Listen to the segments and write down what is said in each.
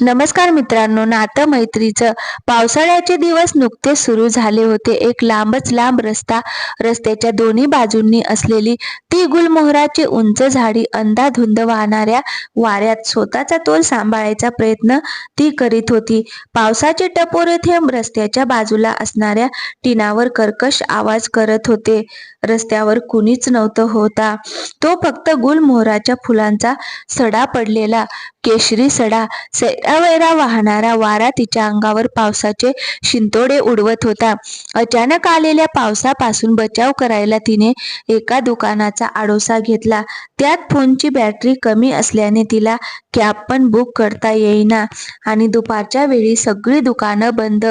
नमस्कार मित्रांनो नातं मैत्रीचं. पावसाळ्याचे दिवस नुकतेच सुरू झाले होते. एक लांबच लांब रस्ता रस्त्याच्या दोन्ही बाजूंनी असलेली ती गुलमोहराची उंच झाडी अंधाधुंद वाहणाऱ्या वाऱ्यात स्वतःचा तोल सांभाळायचा प्रयत्न ती करीत होती. पावसाचे टपोरे थेंब रस्त्याच्या बाजूला असणाऱ्या टिनावर कर्कश आवाज करत होते. रस्त्यावर कुणीच नव्हतं होता. तो फक्त गुलमोहराच्या फुलांचा सडा पडलेला केशरी सडा. सैरावैरा वाहणारा वारा तिच्या अंगावर पावसाचे शिंतोडे उडवत होता. अचानक आलेल्या पावसापासून बचाव करायला तिने एका दुकानाचा आडोसा घेतला. त्यात फोनची बॅटरी कमी असल्याने तिला कॅब पण बुक करता येईना आणि दुपारच्या वेळी सगळी दुकानं बंद.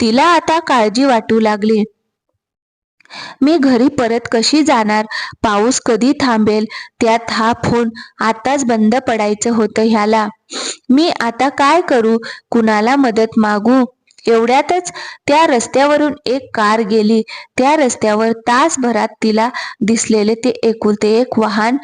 तिला आता काळजी वाटू लागली. मी घरी परत कशी जाणार? पाऊस कधी थांबेल? त्यात हा फोन आताच बंद पडायचं होतं ह्याला. मी आता काय करू? कुणाला मदत मागू? एवढ्यातच त्या रस्त्यावरून एक कार गेली. त्या रस्त्यावर तासभरात तिला दिसलेले ते एकुलते एक वाहन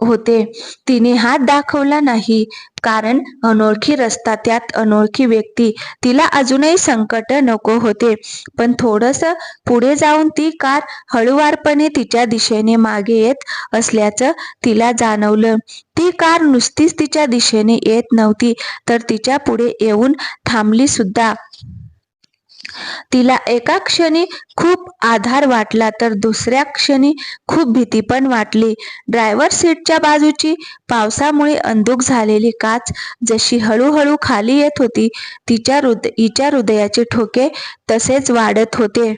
होते. तिने हात दाखवला नाही. कारण अनोळखी रस्ता त्यात अनोळखी व्यक्ती. तिला अजूनही संकट नको होते. पण थोडस पुढे जाऊन ती कार हळुवारपणे तिच्या दिशेने मागे येत असल्याचं तिला जाणवलं. ती कार नुसतीच तिच्या दिशेने येत नव्हती तर तिच्या पुढे येऊन थांबली सुद्धा. तिला एका क्षणी खूप आधार वाटला तर दुसऱ्या क्षणी खूप भीती पण वाटली. ड्रायव्हर सीटच्या बाजूची पावसामुळे अंधुक झालेली काच जशी हळूहळू खाली येत होती तिच्या हृदय हिच्या हृदयाचे ठोके तसेच वाढत होते.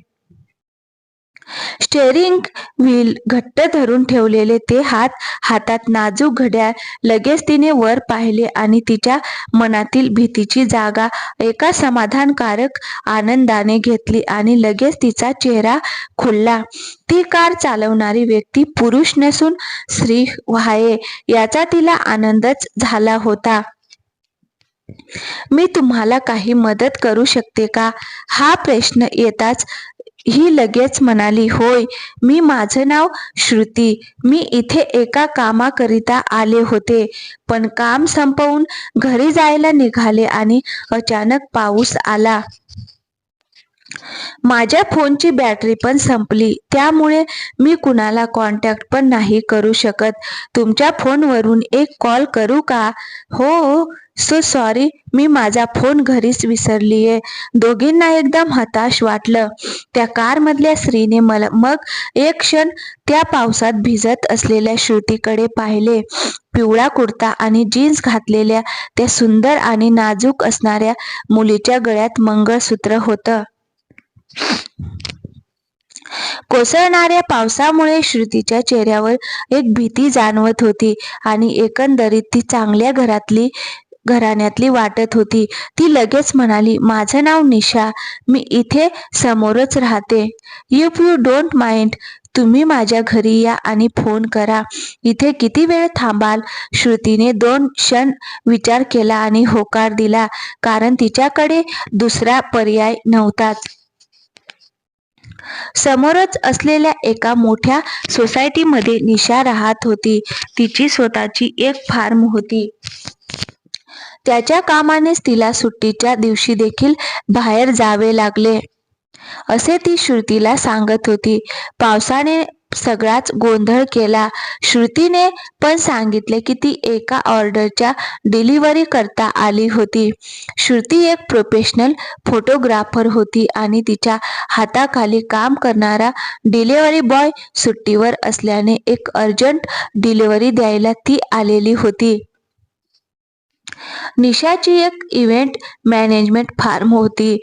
स्टेअरिंग व्हील घट्ट धरून ठेवलेले ते हात हातात नाजूक घड्याळ लगेच तिने वर पाहिले आणि तिच्या मनातील भीतीची जागा एका समाधानकारक आनंदाने घेतली आणि लगेच तिचा चेहरा खुलला. ती कार चालवणारी व्यक्ती पुरुष नसून स्त्री व्हाये याचा तिला आनंदच झाला होता. मी तुम्हाला काही मदत करू शकते का? हा प्रश्न येताच ही लगेच म्हणाली होय मी माझं नाव श्रुती. मी इथे एका कामाकरिता आले होते. पण काम संपवून घरी जायला निघाले आणि अचानक पाऊस आला. माझ्या फोनची बॅटरी पण संपली. त्यामुळे मी कुणाला कॉन्टॅक्ट पण नाही करू शकत. तुमच्या फोनवरून एक कॉल करू का? हो सो सॉरी मी माझा फोन घरीच विसरली आहे दोघींना एकदम हताश वाटलं. त्या कारमधल्या स्त्रीने मला मग एक क्षण त्या पावसात भिजत असलेल्या श्रुतीकडे पाहिले. पिवळा कुर्ता आणि जीन्स घातलेल्या त्या सुंदर आणि नाजूक असणाऱ्या मुलीच्या गळ्यात मंगळसूत्र होतं. कोसळणाऱ्या पावसामुळे श्रुतीच्या चेहऱ्यावर एक भीती जाणवत होती आणि एकंदरीत ती चांगल्या घरातली घराण्यातली वाटत होती. ती लगेच म्हणाली माझं नाव निशा. मी इथे समोरच राहते. इफ यू डोंट माइंड तुम्ही माझ्या घरी या आणि फोन करा. इथे किती वेळ थांबाल? श्रुतीने दोन क्षण विचार केला आणि होकार दिला कारण तिच्याकडे दुसरा पर्याय नव्हताच समोरच असलेल्या एका मोठ्या सोसायटीमध्ये निशा राहत होती. तिची स्वतःची एक फार्म होती. त्याच्या कामानेच तिला सुट्टीच्या दिवशी देखील बाहेर जावे लागले. असे ती श्रुतीला सांगत होती. पावसाने सगळाच गोंधळ केला. श्रुतीने पण सांगितले की ती एका ऑर्डरच्या डिलिव्हरी करता आली होती. श्रुती एक प्रोफेशनल फोटोग्राफर होती आणि तिच्या हाताखाली काम करणारा डिलिव्हरी बॉय सुट्टीवर असल्याने एक अर्जंट डिलिव्हरी द्यायला ती आलेली होती. निशाची एक इव्हेंट मॅनेजमेंट फार्म होती.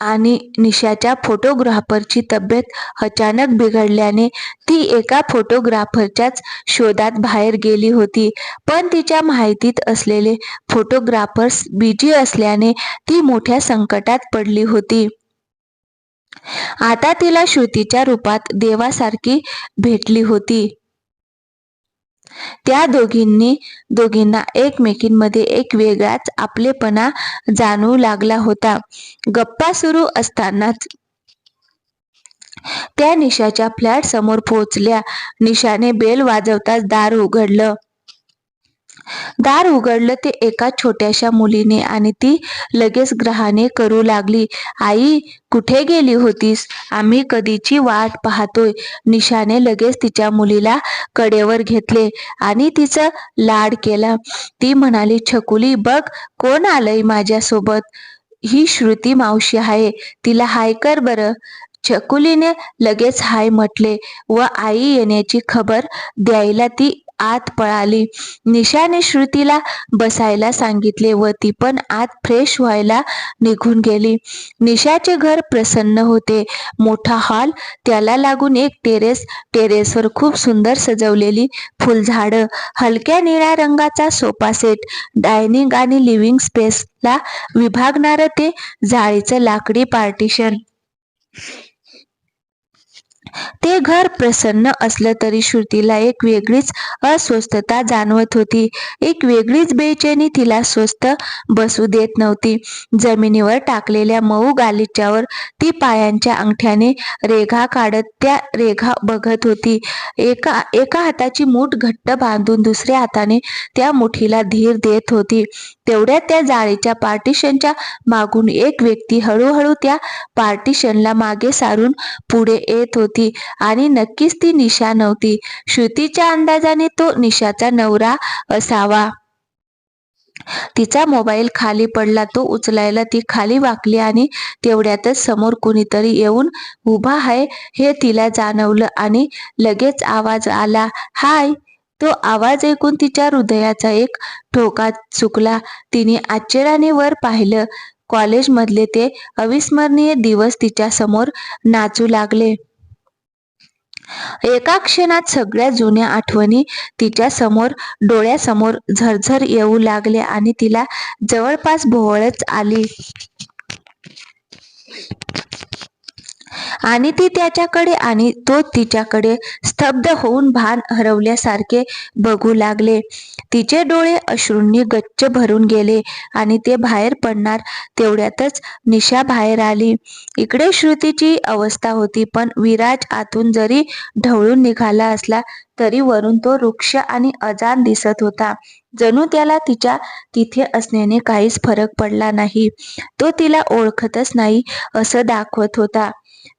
आणि निशाच्या फोटोग्राफरची तब्येत अचानक बिघडल्याने ती एका फोटोग्राफरच्याच शोधात बाहेर गेली होती. पण तिच्या माहितीत असलेले फोटोग्राफर्स बिजी असल्याने ती मोठ्या संकटात पडली होती. आता तिला श्रुतीच्या रूपात देवासारखी भेटली होती. त्या दोघींनी दोघींना एकमेकींमध्ये एक वेगळाच आपलेपणा जाणवू लागला होता. गप्पा सुरू असतानाच त्या निशाच्या फ्लॅट समोर पोहोचल्या. निशाने बेल वाजवताच दार उघडलं. दार उघडलं ते एका छोट्याशा मुलीने आणि ती लगेच ग्रहाने करू लागली. आई कुठे गेली होतीस? आम्ही कधीची वाट पाहतोय. निशाने लगेच तिच्या मुलीला कडेवर घेतले आणि तिचं लाड केला. ती म्हणाली छकुली बघ कोण आलंय माझ्यासोबत? ही श्रुती मावशी आहे. तिला हाय कर बरं. छकुलीने लगेच हाय म्हटले व आई येण्याची खबर द्यायला ती आत पळाली. निशाने श्रुतीला बसायला सांगितले व ती पण आत फ्रेश व्हायला निघून गेली. निशाचे घर प्रसन्न होते. मोठा हॉल त्याला लागून एक टेरेस टेरेसवर खूप सुंदर सजवलेली फुलझाडं हलक्या निळ्या रंगाचा सोफा सेट डायनिंग आणि लिव्हिंग स्पेसला विभागणारं ते जाळीचं लाकडी पार्टिशन ते घर प्रसन्न असलं तरी श्रुतीला एक वेगळीच अस्वस्थता जाणवत होती. एक वेगळीच बेचैनी तिला स्वस्थ बसू देत नव्हती. जमिनीवर टाकलेल्या मऊ गालिच्यावर ती पायांच्या अंगठ्याने रेघा काढत त्या रेघा बघत होती. एका एका हाताची मूठ घट्ट बांधून दुसऱ्या हाताने त्या मुठीला धीर देत होती. तेवढ्या त्या जाळीच्या पार्टिशनच्या मागून एक व्यक्ती हळूहळू त्या पार्टिशनला मागे सारून पुढे येत होती आणि नक्कीच ती निशा नव्हती. श्रुतीच्या अंदाजाने तो निशाचा नवरा असावा. तिचा मोबाईल खाली पडला तो उचलायला ती खाली वाकली आणि तेवढ्यातच समोर कुणीतरी येऊन उभा आहे हे तिला जाणवलं आणि लगेच आवाज आला हाय. तो आवाज ऐकून तिच्या हृदयाचा एक ठोका चुकला. तिने आश्चर्याने वर पाहिलं. कॉलेजमधले ते अविस्मरणीय दिवस तिच्या समोर नाचू लागले. एका क्षणात सगळ्या जुन्या आठवणी तिच्या समोर डोळ्यासमोर झरझर येऊ लागल्या आणि तिला जवळपास भोवळच आली. आणि ती त्याच्याकडे आणि तो तिच्याकडे स्तब्ध होऊन भान हरवल्यासारखे बघू लागले. तिचे डोळे अश्रूंनी गच्च भरून गेले आणि ते बाहेर पडणार तेवढ्यातच निशा बाहेर आली. इकडे श्रुतीची अवस्था होती पण विराज आतून जरी ढवळून निघाला असला तरी वरून तो वृक्ष आणि अजान दिसत होता. जणू त्याला तिच्या तिथे असण्याने काहीच फरक पडला नाही. तो तिला ओळखतच नाही असं दाखवत होता.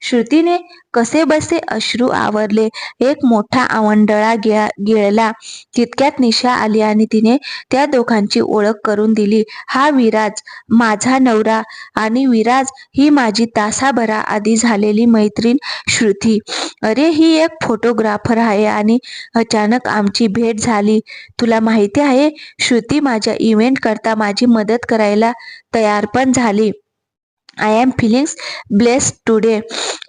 श्रुतीने कसे बसे अश्रू आवरले. एक मोठा आवंडळा गिळला तितक्यात निशा आली आणि तिने त्या दोघांची ओळख करून दिली. हा विराज माझा नवरा आणि विराज ही माझी तासाभरा आधी झालेली मैत्रीण श्रुती. अरे ही एक फोटोग्राफर आहे आणि अचानक आमची भेट झाली. तुला माहिती आहे श्रुती माझ्या इव्हेंट करता माझी मदत करायला तयार पण झाली. I am feelings blessed today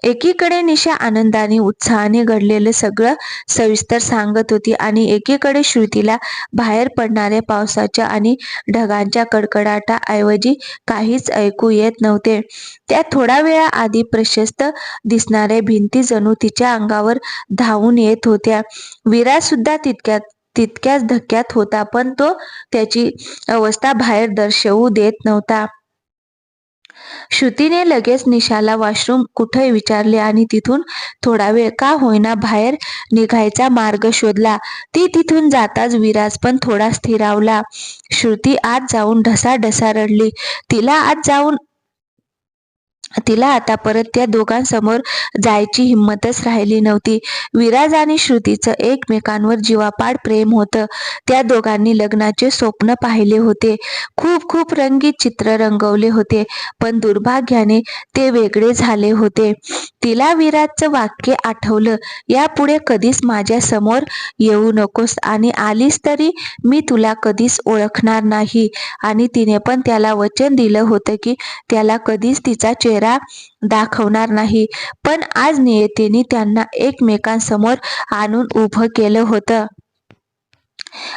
एकीकडे निशा आनंदाने उत्साहाने घडलेलं सगळं सविस्तर सांगत होती आणि एकीकडे श्रुतीला बाहेर पडणाऱ्या पावसाच्या आणि ढगांच्या कडकडाटाऐवजी काहीच ऐकू येत नव्हते. त्या थोडा वेळा आधी प्रशस्त दिसणाऱ्या भिंती जणू तिच्या अंगावर धावून येत होत्या. विरा सुद्धा तितक्यात तितक्याच धक्क्यात होता पण तो त्याची अवस्था बाहेर दर्शवू देत नव्हता. श्रुतीने लगेच निशाला वॉशरूम कुठे विचारले आणि तिथून थोडा वेळ का होईना बाहेर निघायचा मार्ग शोधला. ती तिथून जाताच विराज पण थोडा स्थिरावला. श्रुती आत जाऊन ढसा ढसा रडली. तिला आत जाऊन तिला आता परत त्या दोघांसमोर जायची हिंमतच राहिली नव्हती. विराज आणि श्रुतीचं एकमेकांवर जीवापाड प्रेम होतं. त्या दोघांनी लग्नाचे स्वप्न पाहिले होते. खूप खूप रंगीत चित्र रंगवले होते पण दुर्भाग्याने ते वेगळे झाले होते. तिला विराजचं वाक्य आठवलं यापुढे कधीच माझ्यासमोर येऊ नकोस आणि आलीस तरी मी तुला कधीच ओळखणार नाही. आणि तिने पण त्याला वचन दिलं होतं की त्याला कधीच तिचा चेहरा दाखवणार नाही. पण आज नियतीने त्यांना एकमेकांसमोर आणून उभं केलं होतं.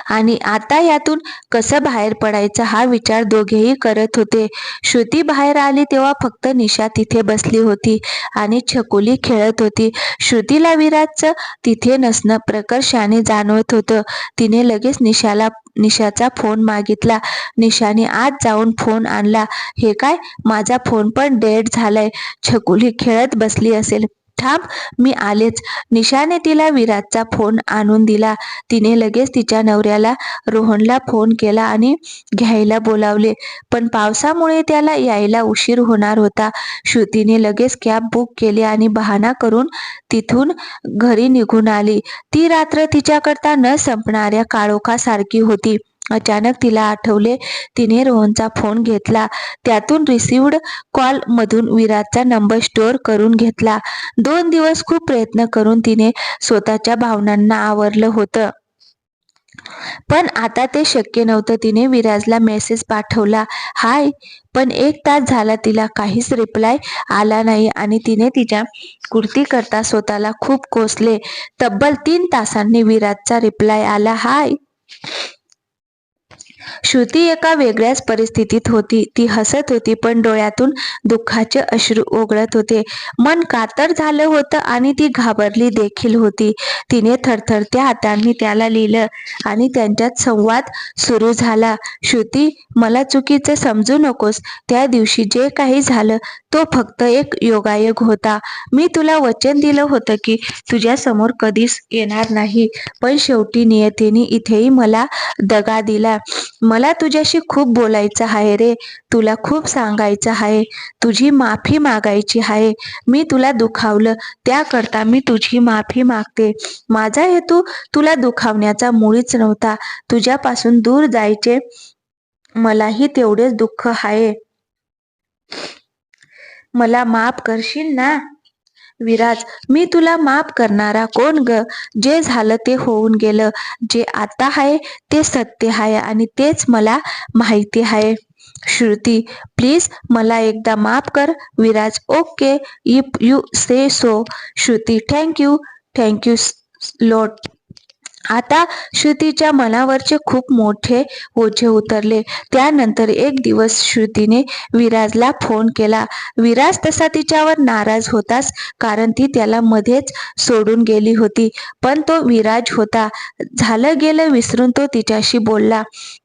आणि आता यातून कसं बाहेर पडायचं हा विचार दोघेही करत होते. श्रुती बाहेर आली तेव्हा फक्त निशा तिथे बसली होती आणि छकुली खेळत होती. श्रुतीला विराजचं तिथे नसणं प्रकर्षाने जाणवत होतं. तिने लगेच निशाला निशाचा फोन मागितला. निशाने आत जाऊन फोन आणला. हे काय? माझा फोन पण डेड झालाय. छकुली खेळत बसली असेल. थांब मी आलेच. निशाने तिला विराजचा फोन आणून दिला. तिने लगेच तिच्या नवऱ्याला रोहनला फोन केला आणि घ्यायला बोलावले. पण पावसामुळे त्याला यायला उशीर होणार होता. श्रुतीने लगेच कॅब बुक केली आणि बहाणा करून तिथून घरी निघून आली. ती रात्र तिच्याकरता न संपणाऱ्या काळोखासारखी होती. अचानक तिला आठवले. तिने रोहनचा फोन घेतला. त्यातून रिसिव्ड कॉल मधून विराजचा नंबर स्टोअर करून घेतला. दोन दिवस खूप प्रयत्न करून तिने स्वतःच्या भावनांना आवरलं होतं. पण आता ते शक्य नव्हतं. तिने विराजला मेसेज पाठवला. हाय. पण एक तास झाला तिला काहीच रिप्लाय आला नाही आणि तिने तिच्या कुर्ती करता स्वतःला खूप कोसले. तब्बल तीन तासांनी विराजचा रिप्लाय आला. हाय. श्रुती एका वेगळ्याच परिस्थितीत होती. ती हसत होती पण डोळ्यातून दुःखाचे अश्रू ओघळत होते. मन कातर झालं होतं आणि ती घाबरली देखील होती. तिने थरथरत्या हातांनी त्याला लिहिलं आणि त्यांच्यात संवाद सुरू झाला. श्रुती मला चुकीचं समजू नकोस. त्या दिवशी जे काही झालं तो फक्त एक योगायोग होता. मी तुला वचन दिलं होतं की तुझ्या समोर कधीच येणार नाही. पण शेवटी नियतीने इथेही मला दगा दिला. मला तुझ्याशी खूप बोलायचं आहे रे. तुला खूप सांगायचं आहे. तुझी माफी मागायची आहे. मी तुला दुखावलं. त्याकरता मी तुझी माफी मागते. माझा हेतू तुला दुखावण्याचा मुळीच नव्हता. तुझ्यापासून दूर जायचे मलाही तेवढेच दुःख आहे. मला माफ करशील ना? विराज मी तुला माफ करणारा कोण ग? जे झालं ते होऊन गेलं. जे आता आहे ते सत्य आहे आणि तेच मला माहिती आहे. श्रुती प्लीज मला एकदा माफ कर. Viraj okay. If you say so. Shruti thank you. Thank you lot. आता श्रुतीच्या मनावरचे खूप मोठे ओझे उतरले. त्यानंतर एक दिवस श्रुतीने विराजला फोन केला. विराज तसा तिच्यावर नाराज होताच कारण ती त्याला मध्येच सोडून गेली होती. पण तो विराज होता. झालं गेलं विसरून तो तिच्याशी बोलला.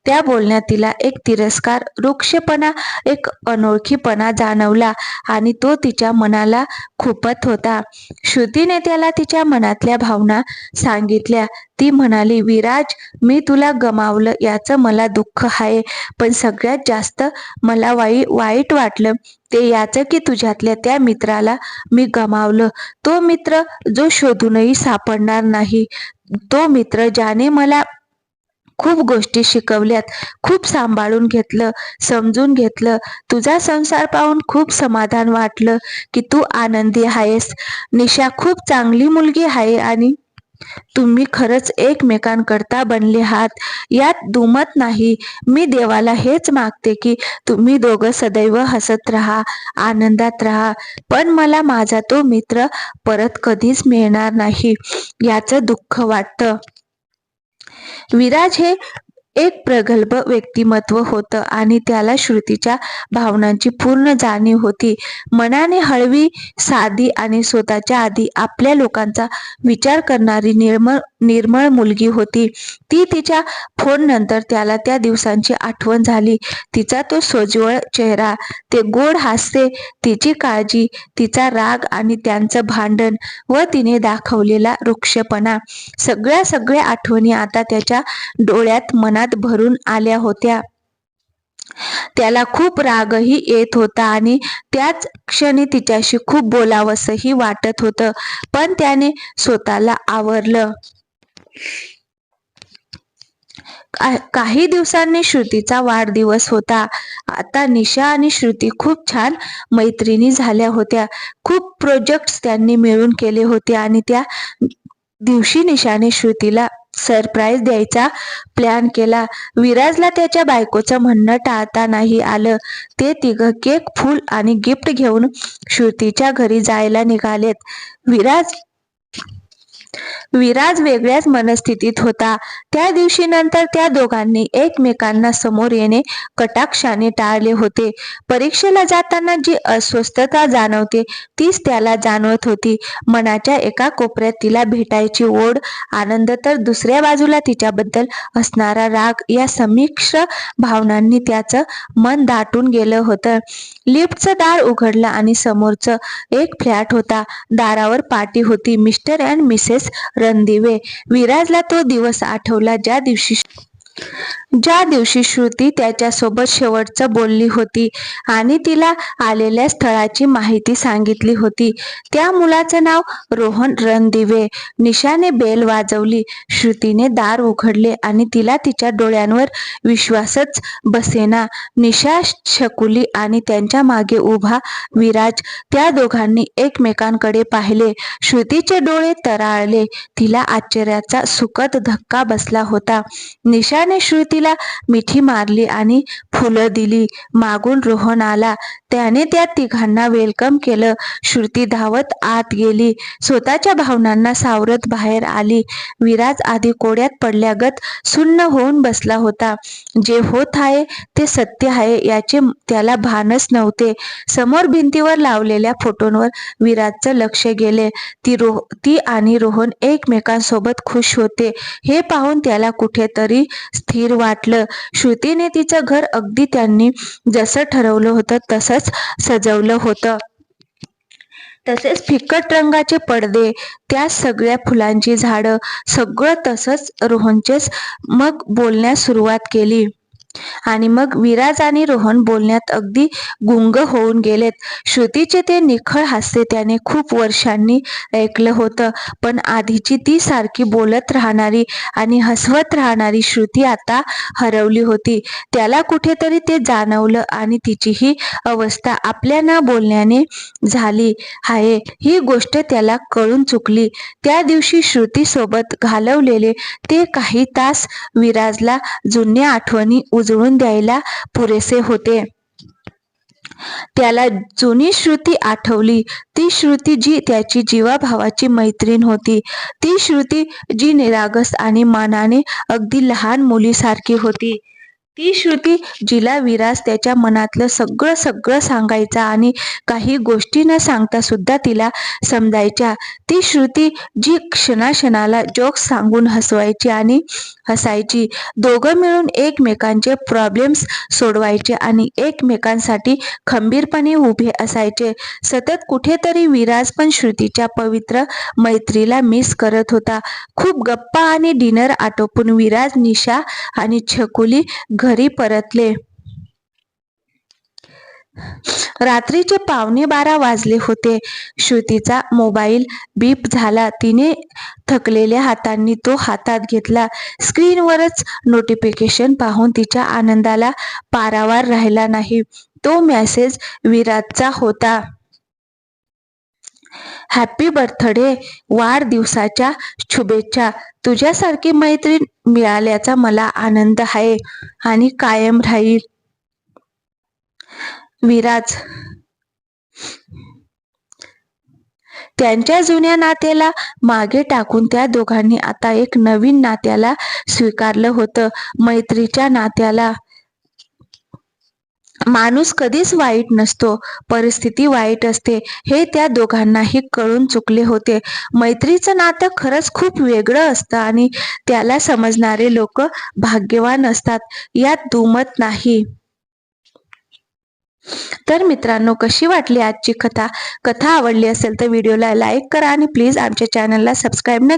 त्या बोलण्यात तिला एक तिरस्कार वृक्षपणा एक अनोळखीपणा जाणवला आणि तो तिच्या मनाला खुपत होता. श्रुतीने त्याला तिच्या मनातल्या भावना सांगितल्या. ती म्हणाली विराज मी तुला गमावलं याचं मला दुःख आहे. पण सगळ्यात जास्त मला वाई वाईट वाटलं ते याचं की तुझ्यातल्या त्या मित्राला मी गमावलं. तो मित्र जो शोधूनही सापडणार नाही. तो मित्र ज्याने मला खूप गोष्टी शिकवल्यात खूप सांभाळून घेतलं समजून घेतलं तुझा संसार पाहून खूप समाधान वाटलं की तू आनंदी आहेस. निशा खूप चांगली मुलगी आहे आणि तुम्ही खरंच एकमेकांकरता बनले आहात. यात दुमत नाही. मी देवाला हेच मागते की तुम्ही दोघं सदैव हसत राहा आनंदात राहा. पण मला माझा तो मित्र परत कधीच मिळणार नाही. याचं दुःख वाटतं. विराज हे एक प्रगल्भ व्यक्तिमत्व होतं आणि त्याला श्रुतीच्या भावनांची पूर्ण जाणीव होती. मनाने हळवी साधी आणि स्वतःच्या आधी आपल्या लोकांचा विचार करणारी निर्मळ निर्मळ मुलगी होती. ती तिच्या फोन नंतर त्याला त्या दिवसांची आठवण झाली. तिचा तो सोज्वळ चेहरा ते गोड हास्य तिची काळजी तिचा राग आणि त्यांचं भांडण व तिने दाखवलेला वृक्षपणा सगळ्या सगळ्या आठवणी आता त्याच्या डोळ्यात मनात भरून आल्या होत्या. त्याला खूप रागही येत होता आणि त्याच क्षणी तिच्याशी खूप बोलावंसही वाटत होतं पण त्याने स्वतःला आवरलं. काही दिवसांनी श्रुतीचा वाढदिवस होता. आता निशा आणि श्रुती खूप छान मैत्रिणी झाल्या होत्या. खूप प्रोजेक्ट्स त्यांनी मिळून केले होते आणि त्या दिवशी निशाने श्रुतीला सरप्राईज द्यायचा प्लॅन केला. विराजला त्याच्या बायकोचं म्हणणं टाळता नाही आलं. ते तिघं केक फुल आणि गिफ्ट घेऊन श्रुतीच्या घरी जायला निघालेत. विराज विराज वेगळ्याच मनस्थितीत होता. त्या दिवशी नंतर त्या दोघांनी एकमेकांना समोर येणे कटाक्षाने टाळले होते. परीक्षेला जाताना जी अस्वस्थता जाणवते तीच त्याला जाणवत होती. मनाच्या एका कोपऱ्यात तिला भेटायची ओढ आनंद तर दुसऱ्या बाजूला तिच्याबद्दल असणारा राग या संमिश्र भावनांनी त्याचं मन दाटून गेलं होतं. लिफ्टचं दार उघडलं आणि समोरचं एक फ्लॅट होता. दारावर पाटी होती. मिस्टर अँड मिसेस रणदिवे विराजला तो दिवस आठवला ज्या दिवशी ज्या दिवशी श्रुती त्याच्यासोबत शेवटचं बोलली होती आणि तिला आलेल्या स्थळाची माहिती सांगितली होती त्या मुलाचं नाव रोहन रणदिवे. निशाने बेल वाजवली श्रुतीने दार उघडले आणि तिला तिच्या डोळ्यांवर विश्वासच बसेना. निशा शकुली आणि त्यांच्या मागे उभा विराज त्या दोघांनी एकमेकांकडे पाहिले. श्रुतीचे डोळे तराळले तिला आश्चर्याचा सुखद धक्का बसला होता. निशा निशाने श्रुतीला मिठी मारली आणि फुलं दिली. मागून रोहन आला. त्याने त्या तिघांना वेलकम केलं. श्रुती धावत आत गेली. स्वतःच्या भावनांना सावरत बाहेर आली. विराज आधी कोड्यात पडल्यागत सुन्न होऊन बसला होता. जे होत आहे ते सत्य आहे याचे त्याला भानच नव्हते. समोर भिंतीवर लावलेल्या फोटोंवर विराजचं लक्ष गेले. ती रोह ती आणि रोहन एकमेकांसोबत खुश होते. हे पाहून त्याला कुठेतरी स्थिर वाटलं. श्रुतीने तिचं घर अगदी त्यांनी जसं ठरवलं होतं तसंच सजवलं होतं. तसेच फिकट रंगाचे पडदे त्या सगळ्या फुलांची झाडं सगळं तसंच रोहनचेच मग बोलण्यास सुरुवात केली. आणि मग विराज आणि रोहन बोलण्यात अगदी गुंग होऊन गेलेत. श्रुतीचे ते निखळ हास्य त्याने खूप वर्षांनी ऐकलं होतं पण आधीची ती सारखी बोलत राहणारी आणि हसवत राहणारी श्रुती आता हरवली होती. त्याला कुठेतरी ते जाणवलं आणि तिची ही अवस्था आपल्या ना बोलण्याने झाली. आहे ही गोष्ट त्याला कळून चुकली. त्या दिवशी श्रुती सोबत घालवलेले ते काही तास विराजला जुन्या आठवणी उजळून द्यायला पुरेसे होते. त्याला जुनी श्रुती आठवली. ती श्रुती जी त्याची जीवाभावाची मैत्रीण होती. ती श्रुती जी निरागस आणि मनाने अगदी लहान मुलीसारखी होती. ती श्रुती जिला विराज त्याच्या मनातलं सगळं सगळं सांगायचा आणि काही गोष्टी न सांगता सुद्धा तिला समजायच्या. ती श्रुती जी क्षणाक्षणाला जोक सांगून हसवायची आणि हसायची. दोघं मिळून एकमेकांचे प्रॉब्लेम्स सोडवायचे आणि एकमेकांसाठी खंबीरपणे उभे असायचे. सतत कुठेतरी विराज पण श्रुतीच्या पवित्र मैत्रीला मिस करत होता. खूप गप्पा आणि डिनर आटोपून विराज निशा आणि छकुली घरी परतले. रात्रीचे पावणे बारा वाजले होते. श्रुतीचा मोबाईल बीप झाला. तिने थकलेल्या हातांनी तो हातात घेतला. स्क्रीनवरच नोटिफिकेशन पाहून तिच्या आनंदाला पारावार राहिला नाही. तो मेसेज विराटचा होता. Happy birthday. वाढदिवसाच्या शुभेच्छा. तुझ्यासारखी मैत्रीण मिळाल्याचा मला आनंद आहे आणि कायम राहील. विराज. त्यांच्या जुन्या नात्याला मागे टाकून त्या दोघांनी आता एक नवीन नात्याला स्वीकारलं होतं. मैत्रीच्या नात्याला. माणूस कधीच वाईट नसतो. परिस्थिती वाईट असते. हे त्या दोघांनाही कळून चुकले होते. मैत्रीचं नातं खरंच खूप वेगळं असतं आणि त्याला समजणारे लोक भाग्यवान असतात. यात दुमत नाही. तर मित्रांनो कशी वाटली आजची कथा? कथा आवडली असेल तर व्हिडिओला लाईक करा आणि प्लीज आमच्या चॅनलला सबस्क्राईब न